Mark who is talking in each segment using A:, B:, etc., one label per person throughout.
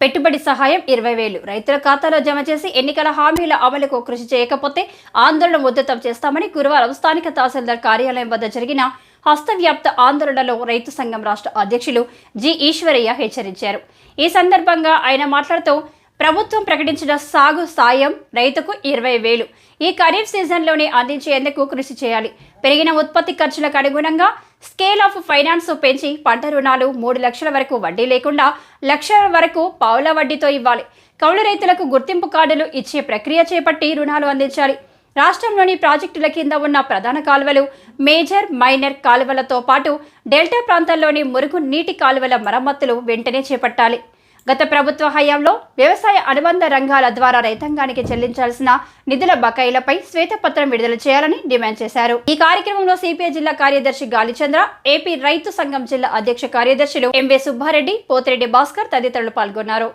A: పెట్టుబడి సహాయం ఇరవై వేలు. రైతుల ఖాతాలో జమ చేసి ఎన్నికల హామీల అమలుకు కృషి చేయకపోతే ఆందోళన ఉద్దతం చేస్తామని గురువారం స్థానిక తహసీల్దార్ కార్యాలయం వద్ద జరిగిన హస్తవ్యాప్త ఆందోళనలో రైతు సంఘం రాష్ట్ర అధ్యక్షులు జి ఈశ్వరయ్య హెచ్చరించారు. ఈ సందర్భంగా ఆయన మాట్లాడుతూ ప్రభుత్వం ప్రకటించిన సాగు సాయం రైతుకు ఇరవై వేలు. ఈ ఖరీఫ్ సీజన్లోనే అందించేందుకు కృషి చేయాలి. పెరిగిన ఉత్పత్తి ఖర్చులకు అనుగుణంగా స్కేల్ ఆఫ్ ఫైనాన్స్ పెంచి పంట రుణాలు మూడు లక్షల వరకు వడ్డీ లేకుండా లక్ష వరకు పావుల వడ్డీతో ఇవ్వాలి. కౌలు రైతులకు గుర్తింపు కార్డులు ఇచ్చే ప్రక్రియ చేపట్టి రుణాలు అందించాలి. రాష్ట్రంలోని ప్రాజెక్టుల కింద ఉన్న ప్రధాన కాలువలు మేజర్ మైనర్ కాలువలతో పాటు డెల్టా ప్రాంతాల్లోని మురుగు నీటి కాలువల మరమ్మతులు వెంటనే చేపట్టాలి. గత ప్రభుత్వ హయాంలో వ్యవసాయ అనుబంధ రంగాల ద్వారా రైతాంగానికి చెల్లించాల్సిన నిధుల బకాయిలపై శ్వేతపత్రం విడుదల చేయాలని డిమాండ్ చేశారు. ఈ కార్యక్రమంలో సిపిఐ జిల్లా కార్యదర్శి గాలిచంద్ర ఏపీ రైతు సంఘం జిల్లా అధ్యక్ష కార్యదర్శులు ఎంవే సుబ్బారెడ్డి పోతిరెడ్డి భాస్కర్ తదితరులు పాల్గొన్నారు.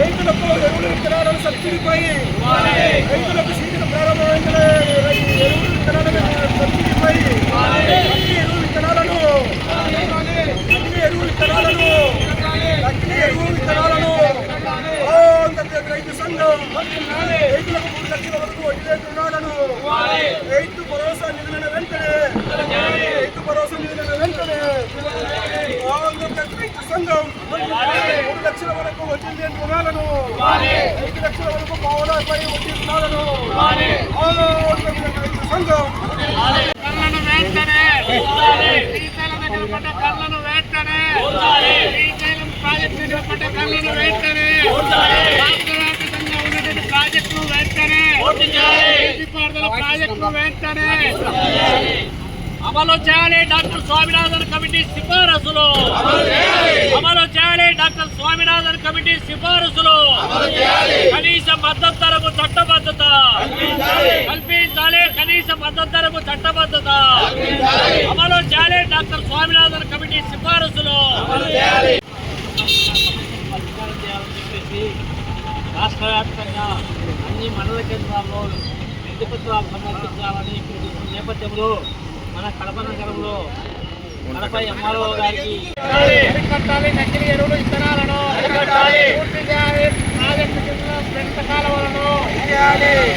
B: రైతులకు ఎరువులు విత్తనాలను సబ్సిడీపై రైతులకు సీజన్ ప్రారంభమైన ఎరువులు విత్తనాలను సబ్సిడీపై అగ్ని ఎరువు విత్తనాలను అగ్ని ఎరువు విత్తనాలను అగ్ని ఎరువు విత్తనాలను రైతు సంఘం రైతులకు మూడు లక్షల వరకు వడ్డీ రేటు రుణాలను రైతు భరోసా నిధులను వెంటనే రైతు భరోసా నిధులను వెంటనే రైతు సంఘం మూడు లక్షల వరకు వడ్డీ లేని రుణాలను ఐదు లక్షల వరకు పావులపై వడ్డీ రుణాలను రైతు సంఘం.
C: కళ్ళను వెంటనే శ్రీశైలం దగ్గర పడ్డ కళ్ళను వెంటనే శ్రీశైలం ప్రాజెక్టు వెంటనే ప్రాజెక్టును వెంటనే అమలు చేయాలి డాక్టర్ స్వామినాథన్ కమిటీ సిఫారసులు. అమలు చేయాలి డాక్టర్ స్వామినాథన్ కమిటీ సిఫారసులు. కనీస మద్దతు ధరకు చట్టబద్ధత. కల్పించాలి కనీస మద్దతు ధరకు చట్టబద్ధత. అమలు చేయాలి డాక్టర్ స్వామినాథన్ కమిటీ సిఫారసులు. రాష్ట్ర వ్యాప్తంగా అన్ని మండల కేంద్రాల్లో విద్యుత్ సమర్పించాలని నేపథ్యంలో మన కడప నగరంలో కడప ఎంఆర్ఓ గారికి అరికట్టాలి. నకిలీ ఎరువులు ఇత్తనాలను. పూర్తి చేయాలి. ప్రాజెక్టు కింద పెంట కాలువలను.